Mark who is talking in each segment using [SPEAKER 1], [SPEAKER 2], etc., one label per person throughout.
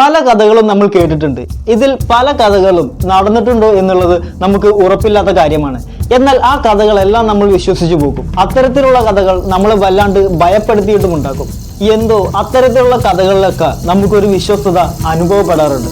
[SPEAKER 1] പല കഥകളും നമ്മൾ കേട്ടിട്ടുണ്ട്. ഇതിൽ പല കഥകളും നടന്നിട്ടുണ്ടോ എന്നുള്ളത് നമുക്ക് ഉറപ്പില്ലാത്ത കാര്യമാണ്. എന്നാൽ ആ കഥകളെല്ലാം നമ്മൾ വിശ്വസിച്ചു പോകും. അത്തരത്തിലുള്ള കഥകൾ നമ്മളെ വല്ലാണ്ട് ഭയപ്പെടുത്തിയിട്ടും ഉണ്ടാക്കും എന്തോ അത്തരത്തിലുള്ള കഥകളിലൊക്കെ നമുക്കൊരു വിശ്വസ്തത അനുഭവപ്പെടാറുണ്ട്.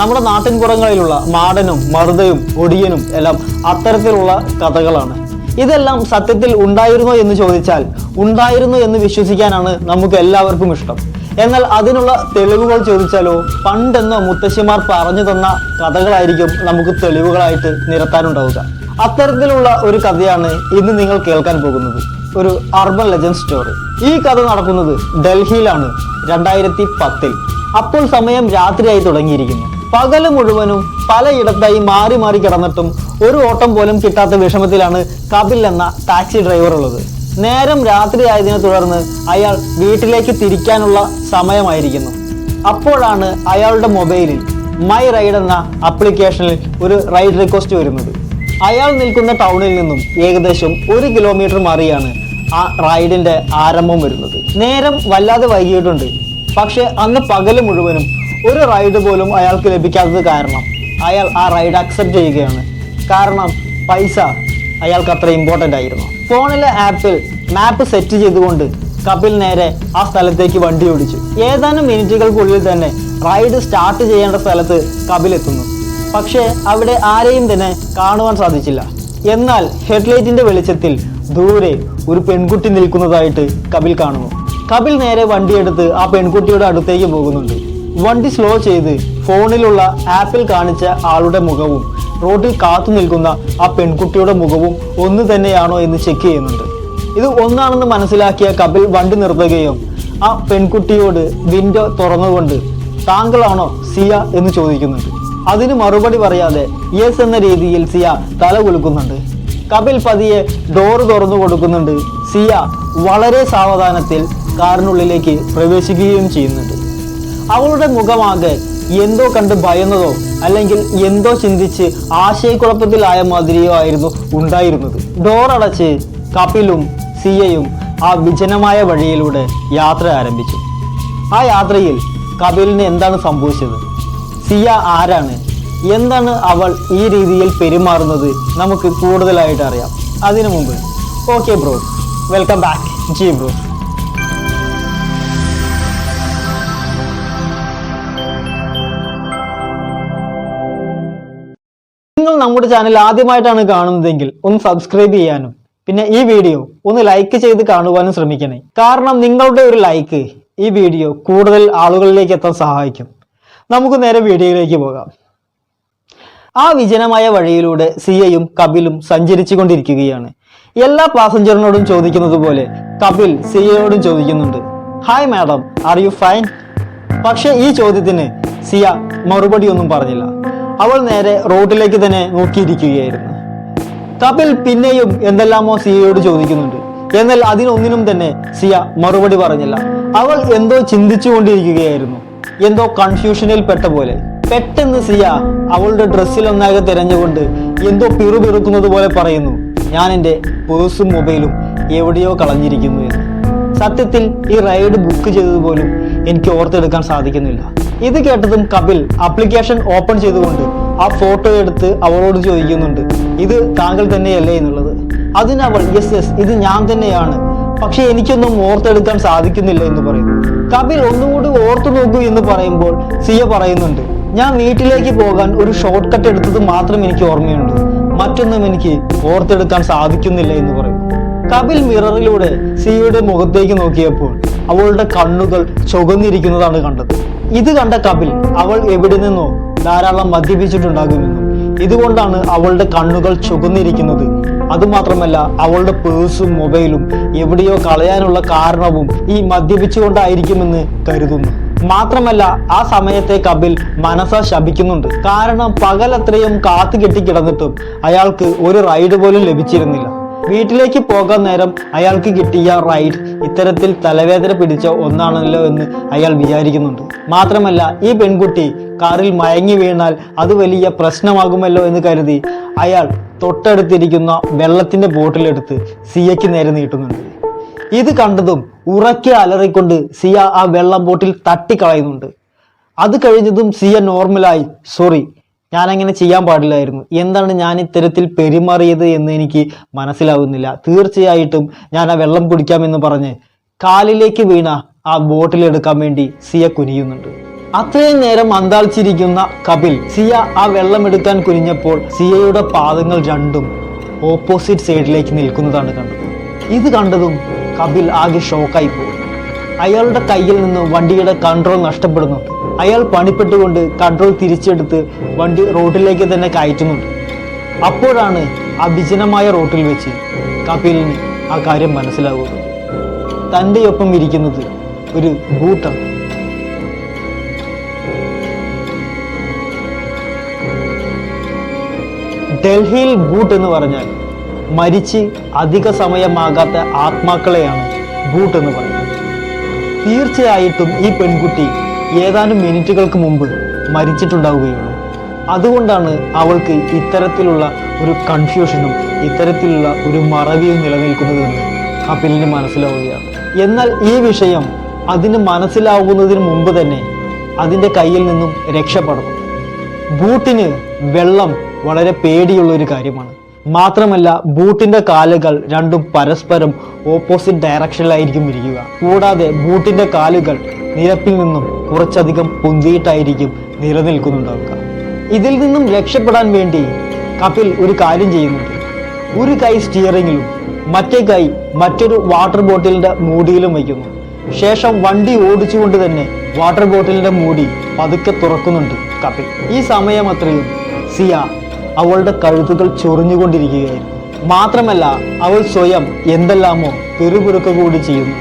[SPEAKER 1] നമ്മുടെ നാട്ടിൻപുറങ്ങളിലുള്ള മാടനും മറുതയും ഒടിയനും എല്ലാം അത്തരത്തിലുള്ള കഥകളാണ്. ഇതെല്ലാം സത്യത്തിൽ ഉണ്ടായിരുന്നോ എന്ന് ചോദിച്ചാൽ ഉണ്ടായിരുന്നു എന്ന് വിശ്വസിക്കാനാണ് നമുക്ക് എല്ലാവർക്കും ഇഷ്ടം. എന്നാൽ അതിനുള്ള തെളിവുകൾ ചോദിച്ചാലോ? പണ്ടെന്നോ മുത്തശ്ശിമാർ പറഞ്ഞു തന്ന കഥകളായിരിക്കും നമുക്ക് തെളിവുകളായിട്ട് നിരത്താനുണ്ടാവുക. അത്തരത്തിലുള്ള ഒരു കഥയാണ് ഇന്ന് നിങ്ങൾ കേൾക്കാൻ പോകുന്നത്. ഒരു അർബൻ ലെജൻഡ് സ്റ്റോറി ഈ കഥ നടക്കുന്നത് ഡൽഹിയിലാണ് രണ്ടായിരത്തി പത്തിൽ അപ്പോൾ സമയം രാത്രിയായി തുടങ്ങിയിരിക്കുന്നു. പകൽ മുഴുവനും പലയിടത്തായി മാറി മാറി കിടന്നിട്ടും ഒരു ഓട്ടം പോലും കിട്ടാത്ത വിഷമത്തിലാണ് കപിൽ എന്ന ടാക്സി ഡ്രൈവർ ഉള്ളത്. നേരം രാത്രി ആയതിനെ തുടർന്ന് അയാൾ വീട്ടിലേക്ക് തിരിക്കാനുള്ള സമയമായിരിക്കുന്നു. അപ്പോഴാണ് അയാളുടെ മൊബൈലിൽ മൈ റൈഡ് എന്ന ആപ്ലിക്കേഷനിൽ ഒരു റൈഡ് റിക്വസ്റ്റ് വരുന്നത്. അയാൾ നിൽക്കുന്ന ടൗണിൽ നിന്നും ഏകദേശം ഒരു കിലോമീറ്റർ മാറിയാണ് ആ റൈഡിന്റെ ആരംഭം വരുന്നത്. നേരം വല്ലാതെ വൈകിയിട്ടുണ്ട്. പക്ഷേ അന്ന് പകൽ മുഴുവനും ഒരു റൈഡ് പോലും അയാൾക്ക് ലഭിക്കാത്തത് കാരണം അയാൾ ആ റൈഡ് അക്സെപ്റ്റ് ചെയ്യുകയാണ്. കാരണം പൈസ അയാൾക്ക് അത്ര ഇമ്പോർട്ടന്റ് ആയിരുന്നു. ഫോണിലെ ആപ്പിൽ മാപ്പ് സെറ്റ് ചെയ്തുകൊണ്ട് കപിൽ നേരെ ആ സ്ഥലത്തേക്ക് വണ്ടി ഓടിച്ചു. ഏതാനും മിനിറ്റുകൾക്കുള്ളിൽ തന്നെ റൈഡ് സ്റ്റാർട്ട് ചെയ്യേണ്ട സ്ഥലത്ത് കപിൽ എത്തുന്നു. പക്ഷേ അവിടെ ആരെയും തന്നെ കാണുവാൻ സാധിച്ചില്ല. എന്നാൽ ഹെഡ്ലൈറ്റിന്റെ വെളിച്ചത്തിൽ ദൂരെ ഒരു പെൺകുട്ടി നിൽക്കുന്നതായിട്ട് കപിൽ കാണുന്നു. കപിൽ നേരെ വണ്ടിയെടുത്ത് ആ പെൺകുട്ടിയുടെ അടുത്തേക്ക് പോകുന്നുണ്ട്. വണ്ടി സ്ലോ ചെയ്ത് ഫോണിലുള്ള ആപ്പിൽ കാണിച്ച ആളുടെ മുഖവും റോഡിൽ കാത്തു നിൽക്കുന്ന ആ പെൺകുട്ടിയുടെ മുഖവും ഒന്ന് തന്നെയാണോ എന്ന് ചെക്ക് ചെയ്യുന്നുണ്ട്. ഇത് ഒന്നാണെന്ന് മനസ്സിലാക്കിയ കപിൽ വണ്ടി നിർത്തുകയും ആ പെൺകുട്ടിയോട് വിൻഡോ തുറന്നുകൊണ്ട് താങ്കളാണോ സിയ എന്ന് ചോദിക്കുന്നുണ്ട്. അതിന് മറുപടി പറയാതെ യെസ് എന്ന രീതിയിൽ സിയ തല കുലുക്കുന്നുണ്ട്. കപിൽ പതിയെ ഡോർ തുറന്നു കൊടുക്കുന്നുണ്ട്. സിയ വളരെ സാവധാനത്തിൽ കാറിനുള്ളിലേക്ക് പ്രവേശിക്കുകയും ചെയ്യുന്നുണ്ട്. അവളുടെ മുഖമാകെ എന്തോ കണ്ട് ഭയന്നതോ അല്ലെങ്കിൽ എന്തോ ചിന്തിച്ച് ആശയക്കുഴപ്പത്തിലായ മാതിരിയോ ആയിരുന്നു ഉണ്ടായിരുന്നത്. ഡോർ അടച്ച് കപിലും സിയയും ആ വിജനമായ വഴിയിലൂടെ യാത്ര ആരംഭിച്ചു. ആ യാത്രയിൽ കപിലിന് എന്താണ് സംഭവിച്ചത്? സിയ ആരാണ്? എന്താണ് അവൾ ഈ രീതിയിൽ പെരുമാറുന്നത് നമുക്ക് കൂടുതലായിട്ട് അറിയാം. അതിനു മുമ്പ്. Okay bro welcome back G bro നമ്മുടെ ചാനൽ ആദ്യമായിട്ടാണ് കാണുന്നതെങ്കിൽ ഒന്ന് സബ്സ്ക്രൈബ് ചെയ്യാനും പിന്നെ ഈ വീഡിയോ ഒന്ന് ലൈക്ക് ചെയ്ത് കാണുവാനും ശ്രമിക്കണേ. കാരണം നിങ്ങളുടെ ഒരു ലൈക്ക് ഈ വീഡിയോ കൂടുതൽ ആളുകളിലേക്ക് എത്താൻ സഹായിക്കും. നമുക്ക് നേരെ വീഡിയോയിലേക്ക് പോകാം. ആ വിജനമായ വഴിയിലൂടെ സിയയും കപിലും സഞ്ചരിച്ചു കൊണ്ടിരിക്കുകയാണ് എല്ലാ പാസഞ്ചറിനോടും ചോദിക്കുന്നത് പോലെ കപിൽ സിയയോടും ചോദിക്കുന്നുണ്ട് hi madam are you fine പക്ഷെ ഈ ചോദ്യത്തിന് സിയ മറുപടി ഒന്നും പറഞ്ഞില്ല. അവൾ നേരെ റോഡിലേക്ക് തന്നെ നോക്കിയിരിക്കുകയായിരുന്നു. കപിൽ പിന്നെയും എന്തെല്ലാമോ സിയയോട് ചോദിക്കുന്നുണ്ട്. എന്നാൽ അതിനൊന്നിനും തന്നെ സിയ മറുപടി പറഞ്ഞില്ല. അവൾ എന്തോ ചിന്തിച്ചുകൊണ്ടിരിക്കുകയായിരുന്നു. എന്തോ കൺഫ്യൂഷനിൽ പെട്ട പോലെ. പെട്ടെന്ന് സിയ അവളുടെ ഡ്രസ്സിൽ ഒന്നാകെ തിരഞ്ഞുകൊണ്ട് എന്തോ പിറുപിറുക്കുന്നത് പോലെ പറയുന്നു. ഞാൻ എന്റെ പേഴ്സും മൊബൈലും എവിടെയോ കളഞ്ഞിരിക്കുന്നു എന്ന്. സത്യത്തിൽ ഈ റൈഡ് ബുക്ക് ചെയ്തത് പോലും എനിക്ക് ഓർത്തെടുക്കാൻ സാധിക്കുന്നില്ല. ഇത് കേട്ടതും കപിൽ ആപ്ലിക്കേഷൻ ഓപ്പൺ ചെയ്തുകൊണ്ട് ആ ഫോട്ടോ എടുത്ത് അവളോട് ചോദിക്കുന്നുണ്ട് ഇത് താങ്കൾ തന്നെയല്ലേ എന്നുള്ളത്? അതിനവൾ യെസ് യെസ് ഇത് ഞാൻ തന്നെയാണ്. പക്ഷെ എനിക്കൊന്നും ഓർത്തെടുക്കാൻ സാധിക്കുന്നില്ല എന്ന് പറയുന്നു. കപിൽ ഒന്നുകൂടി ഓർത്തു നോക്കൂ എന്ന് പറയുമ്പോൾ സിയ പറയുന്നുണ്ട് ഞാൻ വീട്ടിലേക്ക് പോകാൻ ഒരു ഷോർട്ട് കട്ട് എടുത്തത് മാത്രം എനിക്ക് ഓർമ്മയുണ്ട്. മറ്റൊന്നും എനിക്ക് ഓർത്തെടുക്കാൻ സാധിക്കുന്നില്ല എന്ന് പറയുന്നു. കപിൽ മിററിലൂടെ സിയുടെ മുഖത്തേക്ക് നോക്കിയപ്പോൾ അവളുടെ കണ്ണുകൾ ചുവന്നിരിക്കുന്നതാണ് കണ്ടത്. ഇത് കണ്ട കപിൽ അവൾ എവിടെ നിന്നോ ധാരാളം മദ്യപിച്ചിട്ടുണ്ടാകുമെന്നും. ഇതുകൊണ്ടാണ് അവളുടെ കണ്ണുകൾ ചുകന്നിരിക്കുന്നത് അതുമാത്രമല്ല അവളുടെ പേഴ്സും മൊബൈലും എവിടെയോ കളയാനുള്ള കാരണവും ഈ മദ്യപിച്ചുകൊണ്ടായിരിക്കുമെന്ന് കരുതുന്നു. മാത്രമല്ല ആ സമയത്തെ കപിൽ മനസ്സ ശപിക്കുന്നുണ്ട്. കാരണം പകലത്രയും കാത്തു കെട്ടി കിടന്നിട്ടും അയാൾക്ക് ഒരു റൈഡ് പോലും ലഭിച്ചിരുന്നില്ല. വീട്ടിലേക്ക് പോകാൻ നേരം അയാൾക്ക് കിട്ടിയ റൈഡ് ഇത്തരത്തിൽ തലവേദന പിടിച്ച ഒന്നാണല്ലോ എന്ന് അയാൾ വിചാരിക്കുന്നുണ്ട്. മാത്രമല്ല ഈ പെൺകുട്ടി കാറിൽ മയങ്ങി വീണാൽ അത് വലിയ പ്രശ്നമാകുമല്ലോ എന്ന് കരുതി അയാൾ തൊട്ടടുത്തിരിക്കുന്ന വെള്ളത്തിന്റെ ബോട്ടിലെടുത്ത് സിയയ്ക്ക് നേരെ നീട്ടുന്നുണ്ട്. ഇത് കണ്ടതും ഉറക്കെ അലറിക്കൊണ്ട് സിയ ആ വെള്ളം ബോട്ടിൽ തട്ടിക്കളയുന്നുണ്ട്. അത് കഴിഞ്ഞതും സിയ നോർമലായി സോറി ഞാൻ അങ്ങനെ ചെയ്യാൻ പാടില്ലായിരുന്നു. എന്താണ് ഞാൻ ഇത്തരത്തിൽ പെരുമാറിയത് എന്ന് എനിക്ക് മനസ്സിലാവുന്നില്ല. തീർച്ചയായിട്ടും ഞാൻ ആ വെള്ളം കുടിക്കാമെന്ന് പറഞ്ഞ് കാലിലേക്ക് വീണ ആ ബോട്ടിൽ എടുക്കാൻ വേണ്ടി സിയ കുനിയുന്നുണ്ട്. അത്രയും നേരം അന്താളിച്ചിരിക്കുന്ന കപിൽ സിയ ആ വെള്ളം എടുക്കാൻ കുനിഞ്ഞപ്പോൾ സിയയുടെ പാദങ്ങൾ രണ്ടും ഓപ്പോസിറ്റ് സൈഡിലേക്ക് നിൽക്കുന്നതാണ് കണ്ടത്. ഇത് കണ്ടതും കപിൽ ആകെ ഷോക്കായി പോകും അയാളുടെ കയ്യിൽ നിന്ന് വണ്ടിയുടെ കൺട്രോൾ നഷ്ടപ്പെടുന്നു. അയാൾ പണിപ്പെട്ടുകൊണ്ട് കൺട്രോൾ തിരിച്ചെടുത്ത് വണ്ടി റോഡിലേക്ക് തന്നെ കയറ്റുന്നുണ്ട്. അപ്പോഴാണ് ആ വിജനമായ റോട്ടിൽ വെച്ച് കപിലിന് ആ കാര്യം മനസ്സിലാകുന്നത് തന്റെ ഒപ്പം ഇരിക്കുന്നത് ഒരു ബൂട്ടാണ് ഡൽഹിയിൽ ബൂട്ട് എന്ന് പറഞ്ഞാൽ മരിച്ച് അധിക സമയമാകാത്ത ആത്മാക്കളെയാണ് ബൂട്ട് എന്ന് പറയുന്നത്. തീർച്ചയായിട്ടും ഈ പെൺകുട്ടി ഏതാനും മിനിറ്റുകൾക്ക് മുമ്പ് മരിച്ചിട്ടുണ്ടാവുകയുള്ളൂ. അതുകൊണ്ടാണ് അവൾക്ക് ഇത്തരത്തിലുള്ള ഒരു കൺഫ്യൂഷനും ഇത്തരത്തിലുള്ള ഒരു മറവിയും നിലനിൽക്കുന്നതെന്ന് കപിലിന് മനസ്സിലാവുകയാണ്. എന്നാൽ ഈ വിഷയം അതിന് മനസ്സിലാവുന്നതിന് മുമ്പ് തന്നെ അതിന്റെ കയ്യിൽ നിന്നും രക്ഷപ്പെടണം. ബൂട്ടിന് വെള്ളം വളരെ പേടിയുള്ള ഒരു കാര്യമാണ്. മാത്രമല്ല ബൂട്ടിന്റെ കാലുകൾ രണ്ടും പരസ്പരം ഓപ്പോസിറ്റ് ഡയറക്ഷനിലായിരിക്കും ഇരിക്കുക. കൂടാതെ ബൂട്ടിന്റെ കാലുകൾ നിരപ്പിൽ നിന്നും കുറച്ചധികം പൊന്തിയിട്ടായിരിക്കും നിലനിൽക്കുന്നുണ്ടാവുക. ഇതിൽ നിന്നും രക്ഷപ്പെടാൻ വേണ്ടി കപിൽ ഒരു കാര്യം ചെയ്യുന്നുണ്ട്. ഒരു കൈ സ്റ്റിയറിങ്ങിലും മറ്റേ കൈ മറ്റൊരു വാട്ടർ ബോട്ടിലിന്റെ മൂടിയിലും വയ്ക്കുന്നു. ശേഷം വണ്ടി ഓടിച്ചുകൊണ്ട് തന്നെ വാട്ടർ ബോട്ടിലിന്റെ മൂടി പതുക്കെ തുറക്കുന്നുണ്ട് കപിൽ. ഈ സമയം അത്രയും. സിയ അവളുടെ കഴുത്തുകൾ ചൊറിഞ്ഞുകൊണ്ടിരിക്കുകയായിരുന്നു. മാത്രമല്ല അവൾ സ്വയം എന്തെല്ലാമോ പെറുപുറുക്ക കൂടി ചെയ്യുന്നു.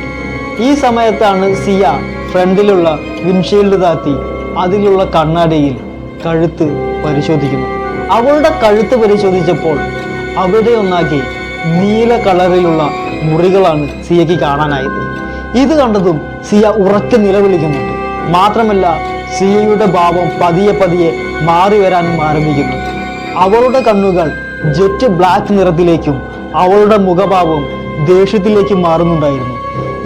[SPEAKER 1] ഈ സമയത്താണ് സിയ ഫ്രണ്ടിലുള്ള വിൻഷീൽഡ് താത്തി അതിലുള്ള കണ്ണാടിയിൽ കഴുത്ത് പരിശോധിക്കുന്നു അവളുടെ കഴുത്ത് പരിശോധിച്ചപ്പോൾ അവിടെ ഒന്നാക്കി നീല കളറിലുള്ള മുറികളാണ് സിയയ്ക്ക് കാണാനായത്. ഇത് കണ്ടതും സിയ ഉറക്കെ നിലവിളിക്കുന്നുണ്ട്. മാത്രമല്ല സിയയുടെ ഭാവം പതിയെ പതിയെ മാറി വരാനും ആരംഭിക്കുന്നു. അവളുടെ കണ്ണുകൾ ജെറ്റ് ബ്ലാക്ക് നിറത്തിലേക്കും അവളുടെ മുഖഭാവം ദേഷ്യത്തിലേക്കും മാറുന്നുണ്ടായിരുന്നു.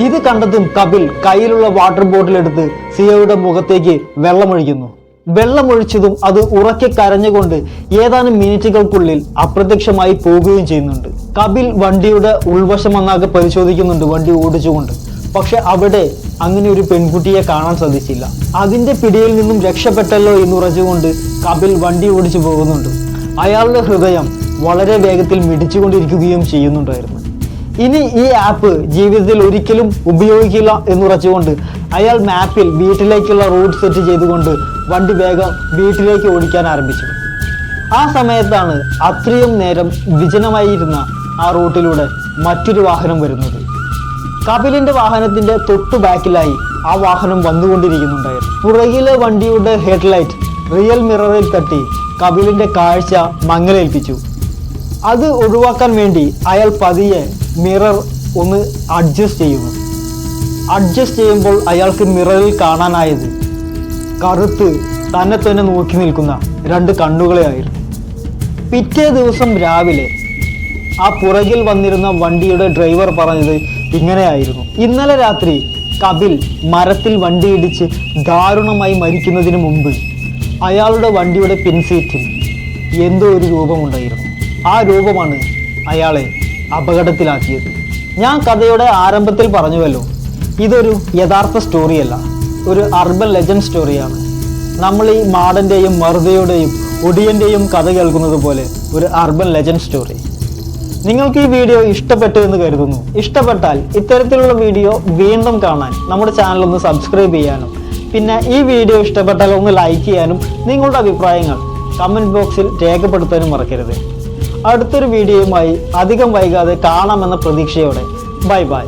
[SPEAKER 1] ഇത് കണ്ടതും കപിൽ കയ്യിലുള്ള വാട്ടർ ബോട്ടിൽ എടുത്ത് സിയയുടെ മുഖത്തേക്ക് വെള്ളമൊഴിക്കുന്നു. വെള്ളമൊഴിച്ചതും അത് ഉറക്കെ കരഞ്ഞുകൊണ്ട് ഏതാനും മിനിറ്റുകൾക്കുള്ളിൽ അപ്രത്യക്ഷമായി പോകുകയും ചെയ്യുന്നുണ്ട്. കപിൽ വണ്ടിയുടെ ഉൾവശം ഒന്നാകെ പരിശോധിക്കുന്നുണ്ട് വണ്ടി ഓടിച്ചുകൊണ്ട്. പക്ഷെ അവിടെ അങ്ങനെ ഒരു പെൺകുട്ടിയെ കാണാൻ സാധിച്ചില്ല. അതിന്റെ പിടിയിൽ നിന്നും രക്ഷപ്പെട്ടല്ലോ എന്ന് ഉറച്ചുകൊണ്ട് കപിൽ വണ്ടി ഓടിച്ചു പോകുന്നുണ്ട്. അയാളുടെ ഹൃദയം വളരെ വേഗത്തിൽ മിടിച്ചുകൊണ്ടിരിക്കുകയും ചെയ്യുന്നുണ്ടായിരുന്നു. ഇനി ഈ ആപ്പ് ജീവിതത്തിൽ ഒരിക്കലും ഉപയോഗിക്കില്ല എന്നുറച്ചുകൊണ്ട് അയാൾ മാപ്പിൽ വീട്ടിലേക്കുള്ള റൂട്ട് സെറ്റ് ചെയ്തുകൊണ്ട് വണ്ടി വേഗം വീട്ടിലേക്ക് ഓടിക്കാൻ ആരംഭിച്ചു. ആ സമയത്താണ് അത്രയും നേരം വിജനമായിരുന്ന ആ റൂട്ടിലൂടെ മറ്റൊരു വാഹനം വരുന്നത്. കപിലിന്റെ വാഹനത്തിന്റെ തൊട്ടു ബാക്കിലായി ആ വാഹനം വന്നുകൊണ്ടിരിക്കുന്നുണ്ടായിരുന്നു. പുറകിലെ വണ്ടിയുടെ ഹെഡ്ലൈറ്റ് റിയൽ മിററിൽ തട്ടി കപിലിന്റെ കാഴ്ച മങ്ങലേൽപ്പിച്ചു അത് ഒഴിവാക്കാൻ വേണ്ടി അയാൾ പതിയെ മിറർ ഒന്ന് അഡ്ജസ്റ്റ് ചെയ്യുന്നു. അഡ്ജസ്റ്റ് ചെയ്യുമ്പോൾ അയാൾക്ക് മിററിൽ കാണാനായത് കറുത്ത് തന്നെ തന്നെ നോക്കി നിൽക്കുന്ന രണ്ട് കണ്ണുകളെ ആയിരുന്നു. പിറ്റേ ദിവസം രാവിലെ ആ പുറകിൽ വന്നിരുന്ന വണ്ടിയുടെ ഡ്രൈവർ പറഞ്ഞത് ഇങ്ങനെയായിരുന്നു ഇന്നലെ രാത്രി കപിൽ മരത്തിൽ വണ്ടിയിടിച്ച് ദാരുണമായി മരിക്കുന്നതിന് മുമ്പ് അയാളുടെ വണ്ടിയുടെ പിൻസീറ്റിൽ എന്തോ ഒരു രൂപമുണ്ടായിരുന്നു. ആ രൂപമാണ് അയാളെ അപകടത്തിലാക്കിയത്. ഞാൻ കഥയുടെ ആരംഭത്തിൽ പറഞ്ഞുവല്ലോ ഇതൊരു യഥാർത്ഥ സ്റ്റോറിയല്ല ഒരു അർബൻ ലെജൻഡ് സ്റ്റോറിയാണ്. നമ്മൾ ഈ മാടന്റെയും മറുതയുടെയും ഒടിയന്റെയും കഥ കേൾക്കുന്നത് പോലെ ഒരു അർബൻ ലെജൻഡ് സ്റ്റോറി. നിങ്ങൾക്ക് ഈ വീഡിയോ ഇഷ്ടപ്പെട്ടു എന്ന് കരുതുന്നു. ഇഷ്ടപ്പെട്ടാൽ ഇത്തരത്തിലുള്ള വീഡിയോ വീണ്ടും കാണാൻ നമ്മുടെ ചാനൽ ഒന്ന് സബ്സ്ക്രൈബ് ചെയ്യാനും പിന്നെ ഈ വീഡിയോ ഇഷ്ടപ്പെട്ടാൽ ഒന്ന് ലൈക്ക് ചെയ്യാനും നിങ്ങളുടെ അഭിപ്രായങ്ങൾ കമന്റ് ബോക്സിൽ രേഖപ്പെടുത്താനും മറക്കരുത്. അടുത്തൊരു വീഡിയോയുമായി അധികം വൈകാതെ കാണാമെന്ന പ്രതീക്ഷയോടെ. Bye bye